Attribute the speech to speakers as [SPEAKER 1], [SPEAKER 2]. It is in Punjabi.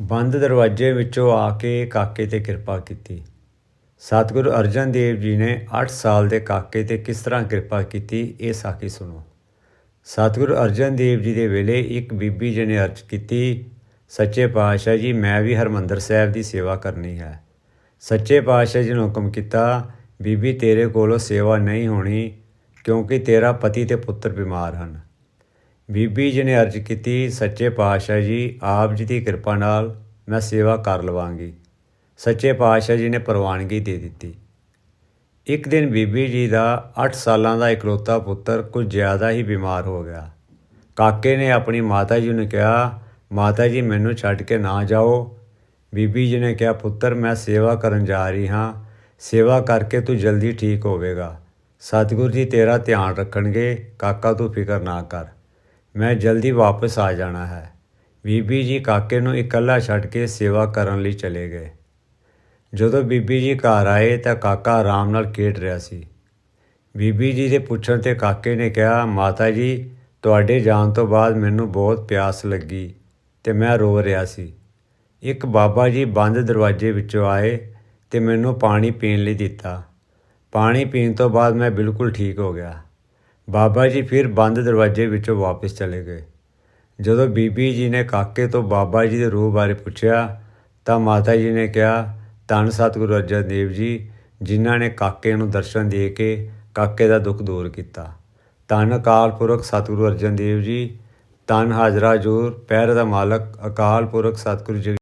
[SPEAKER 1] ਬੰਦ ਦਰਵਾਜ਼ੇ ਵਿੱਚੋਂ ਆ ਕੇ ਕਾਕੇ ਤੇ ਕਿਰਪਾ ਕੀਤੀ। ਸਤਿਗੁਰੂ ਅਰਜਨ ਦੇਵ ਜੀ ਨੇ 8 ਸਾਲ ਦੇ ਕਾਕੇ ਤੇ ਕਿਸ ਤਰ੍ਹਾਂ ਕਿਰਪਾ ਕੀਤੀ, ਇਹ ਸਾਖੀ ਸੁਣੋ। ਸਤਿਗੁਰੂ ਅਰਜਨ ਦੇਵ ਜੀ ਦੇ ਵੇਲੇ ਇੱਕ ਬੀਬੀ ਜੀ ਨੇ ਅਰਜ਼ ਕੀਤੀ, ਸੱਚੇ ਪਾਤਸ਼ਾਹ ਜੀ, ਮੈਂ ਵੀ ਹਰਮੰਦਰ ਸਾਹਿਬ ਦੀ ਸੇਵਾ ਕਰਨੀ ਹੈ। ਸੱਚੇ ਪਾਤਸ਼ਾਹ ਜੀ ਨੇ ਹੁਕਮ ਕੀਤਾ, ਬੀਬੀ, ਤੇਰੇ ਕੋਲੋਂ ਸੇਵਾ ਨਹੀਂ ਹੋਣੀ, ਕਿਉਂਕਿ ਤੇਰਾ ਪਤੀ ਤੇ ਪੁੱਤਰ ਬਿਮਾਰ ਹਨ। ਬੀਬੀ ਜੀ ਨੇ ਅਰਜ਼ ਕੀਤੀ, ਸੱਚੇ ਪਾਤਸ਼ਾਹ ਜੀ, ਆਪ ਜੀ ਦੀ ਕਿਰਪਾ ਨਾਲ ਮੈਂ ਸੇਵਾ ਕਰ ਲਵਾਂਗੀ। ਸੱਚੇ ਪਾਤਸ਼ਾਹ ਜੀ ਨੇ ਪ੍ਰਵਾਨਗੀ ਦੇ ਦਿੱਤੀ। ਇੱਕ ਦਿਨ ਬੀਬੀ ਜੀ ਦਾ 8 ਸਾਲਾਂ ਦਾ ਇਕਲੌਤਾ ਪੁੱਤਰ ਕੁਝ ਜ਼ਿਆਦਾ ਹੀ ਬਿਮਾਰ ਹੋ ਗਿਆ। ਕਾਕੇ ਨੇ ਆਪਣੀ ਮਾਤਾ ਜੀ ਨੂੰ ਕਿਹਾ, ਮਾਤਾ ਜੀ, ਮੈਨੂੰ ਛੱਡ ਕੇ ਨਾ ਜਾਓ। ਬੀਬੀ ਜੀ ਨੇ ਕਿਹਾ, ਪੁੱਤਰ, ਮੈਂ ਸੇਵਾ ਕਰਨ ਜਾ ਰਹੀ ਹਾਂ। ਸੇਵਾ ਕਰਕੇ ਤੂੰ ਜਲਦੀ ਠੀਕ ਹੋਵੇਗਾ। ਸਤਿਗੁਰੂ ਜੀ ਤੇਰਾ ਧਿਆਨ ਰੱਖਣਗੇ। ਕਾਕਾ, ਤੂੰ ਫਿਕਰ ਨਾ ਕਰ। ਮੈਂ ਜਲਦੀ ਵਾਪਸ ਆ ਜਾਣਾ ਹੈ। ਬੀਬੀ ਜੀ ਕਾਕੇ ਨੂੰ ਇਕੱਲਾ ਛੱਡ ਕੇ ਸੇਵਾ ਕਰਨ ਲਈ ਚਲੇ ਗਏ। ਜਦੋਂ ਬੀਬੀ ਜੀ ਘਰ ਆਏ ਤਾਂ ਕਾਕਾ ਆਰਾਮ ਨਾਲ ਖੇਡ ਰਿਹਾ ਸੀ। ਬੀਬੀ ਜੀ ਦੇ ਪੁੱਛਣ ਤੇ ਕਾਕੇ ਨੇ ਕਿਹਾ, ਮਾਤਾ ਜੀ, ਤੁਹਾਡੇ ਜਾਣ ਤੋਂ ਬਾਅਦ ਮੈਨੂੰ ਬਹੁਤ ਪਿਆਸ ਲੱਗੀ ਤੇ ਮੈਂ ਰੋ ਰਿਹਾ ਸੀ। ਇੱਕ ਬਾਬਾ ਜੀ ਬੰਦ ਦਰਵਾਜ਼ੇ ਵਿੱਚੋਂ ਆਏ ਤੇ ਮੈਨੂੰ ਪਾਣੀ ਪੀਣ ਲਈ ਦਿੱਤਾ। ਪਾਣੀ ਪੀਣ ਤੋਂ ਬਾਅਦ ਮੈਂ ਬਿਲਕੁਲ ਠੀਕ ਹੋ ਗਿਆ। ਬਾਬਾ ਜੀ ਫਿਰ ਬੰਦ ਦਰਵਾਜ਼ੇ ਵਿੱਚੋਂ ਵਾਪਸ ਚਲੇ ਗਏ। ਜਦੋਂ ਬੀਬੀ ਜੀ ਨੇ ਕਾਕੇ ਤੋਂ ਬਾਬਾ ਜੀ ਦੇ ਰੂਹ ਬਾਰੇ ਪੁੱਛਿਆ, ਤਾਂ ਮਾਤਾ ਜੀ ਨੇ ਕਿਹਾ, ਧੰਨ ਸਤਿਗੁਰੂ ਅਰਜਨ ਦੇਵ ਜੀ, ਜਿਨ੍ਹਾਂ ਨੇ ਕਾਕੇ ਨੂੰ ਦਰਸ਼ਨ ਦੇ ਕੇ ਕਾਕੇ ਦਾ ਦੁੱਖ ਦੂਰ ਕੀਤਾ। ਧੰਨ ਅਕਾਲ ਪੁਰਖ ਸਤਿਗੁਰੂ ਅਰਜਨ ਦੇਵ ਜੀ, ਧੰਨ ਹਾਜ਼ਰਾ ਹਜ਼ੂਰ ਪੈਰ ਦਾ ਮਾਲਕ, ਅਕਾਲ ਪੁਰਖ ਸਤਿਗੁਰੂ ਜੀ